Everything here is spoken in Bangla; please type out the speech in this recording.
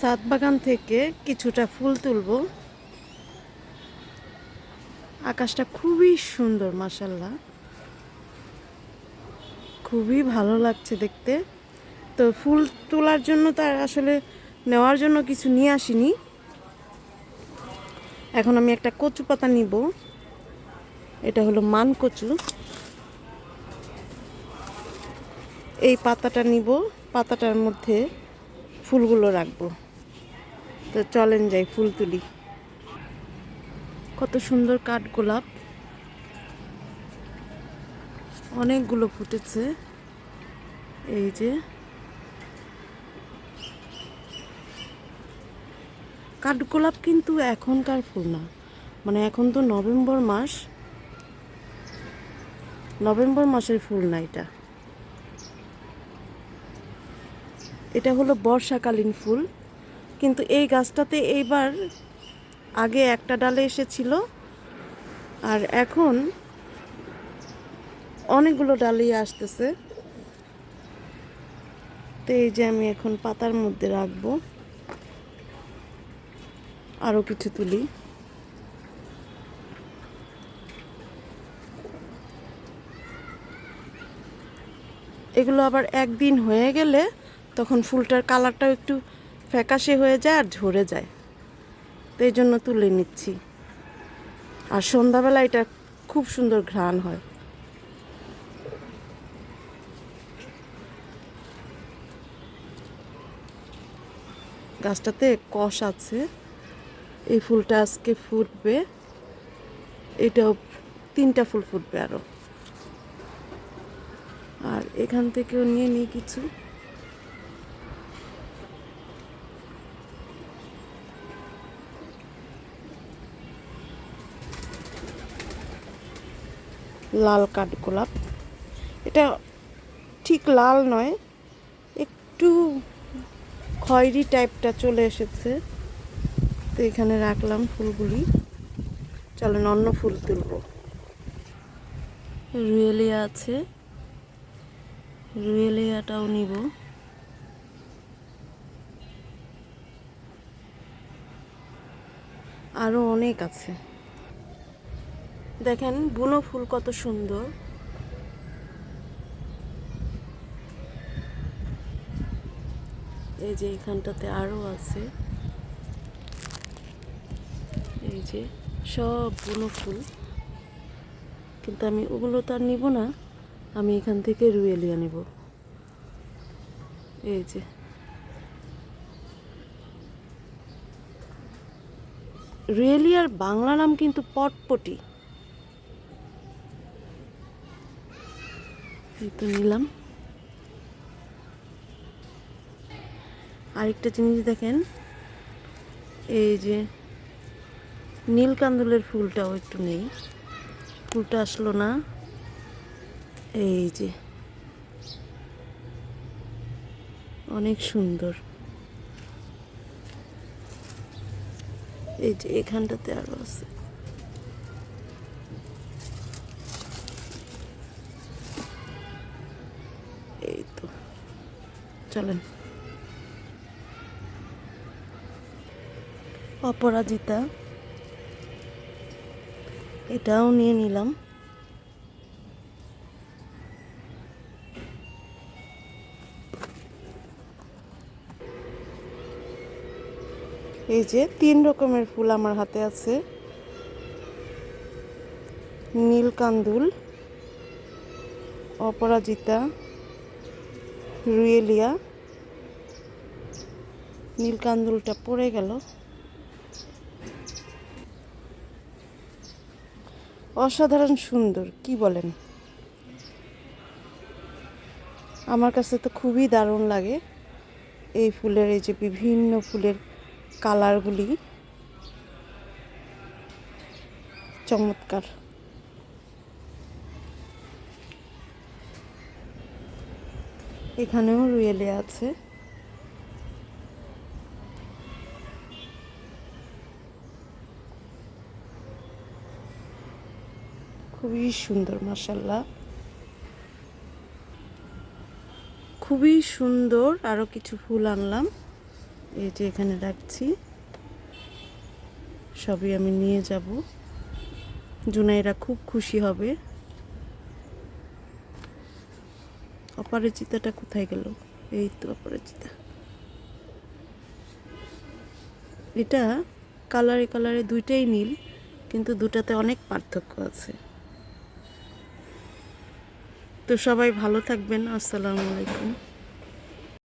সাত বাগান থেকে কিছুটা ফুল তুলবো। আকাশটা খুবই সুন্দর মাসাল্লাহ খুবই ভালো লাগছে দেখতে। তো ফুল তোলার জন্য তার আসলে নেওয়ার জন্য কিছু নিয়ে আসিনি। এখন আমি একটা কচু পাতা নিব। এটা হলো মান কচু। এই পাতাটা নিব। পাতাটার মধ্যে ফুলগুলো রাখব। তো চলেন যাই ফুল তুলি। কত সুন্দর কাঠগোলাপ অনেকগুলো ফুটেছে। এই যে। কাঠগোলাপ কিন্তু এখনকার ফুল না। মানে এখন তো নভেম্বর মাস। নভেম্বর মাসের ফুল না এটা। এটা হলো বর্ষাকালীন ফুল। কিন্তু এই গাছটাতে এইবার আগে একটা ডালে এসেছিল। আর এখন অনেকগুলো ডালই আসতেছে। তো এই যে আমি এখন পাতার মধ্যে রাখব। আরও কিছু তুলি। এগুলো আবার একদিন হয়ে গেলে তখন ফুলটার কালারটাও একটু ফ্যাকাশে হয়ে যায় আর ঝরে যায়। তো এই জন্য তুলে নিচ্ছি। আর সন্ধ্যাবেলা এটা খুব সুন্দর ঘ্রাণ হয়। গাছটাতে কষ আছে। এই ফুলটা আজকে ফুটবে। এটাও তিনটা ফুল ফুটবে আরও আর এখান থেকেও নিয়ে নিই কিছু। লাল কাঠগোলাপ এটা ঠিক লাল নয়, একটু খয়েরি টাইপটা চলে এসেছে। তো এখানে রাখলাম ফুলগুলি। চলেন অন্য ফুল তুলব। রুয়েলিয়া আছে। রুয়েলিয়াটাও নিব। আরও অনেক আছে। দেখেন, বুনো ফুল কত সুন্দর। এই যে এখানটাতে আরও আছে। এই যে সব বুনো ফুল। কিন্তু আমি ওগুলো তো আর নিব না, আমি এখান থেকে রুয়েলিয়া নেব। এই যে। রুয়েলিয়ার বাংলা নাম কিন্তু পটপটি। তো নিলাম। আরেকটা জিনিস দেখেন, এই যে নীলকান্দুলের ফুলটাও একটু নেই। ফুলটা আসলো না। এই যে অনেক সুন্দর। এই যে এখানটাতে আরও আছে। চলেন। অপরাজিতা, এটাও নিয়ে নিলাম। এই যে তিন রকমের ফুল আমার হাতে আছে। নীলকান্দুল অপরাজিতা রুয়েলিয়া। নীলকান্দুলটা পড়ে গেল। অসাধারণ সুন্দর, কি বলেন? আমার কাছে তো খুবই দারুণ লাগে এই ফুলের, এই যে বিভিন্ন ফুলের কালারগুলি। চমৎকার। এখানেও রুয়েলে আছে। খুবই সুন্দর মাসাল্লাহ খুবই সুন্দর আরও কিছু ফুল আনলাম। এই যে এখানে রাখছি। সবই আমি নিয়ে যাব। জুনাইরা খুব খুশি হবে। অপরাজিতাটা কোথায় গেল? এই তো অপরাজিতা। এটা কালারে কালারে দুইটাই নীল, কিন্তু দুটাতে অনেক পার্থক্য আছে। তো সবাই ভালো থাকবেন। আসসালামু আলাইকুম।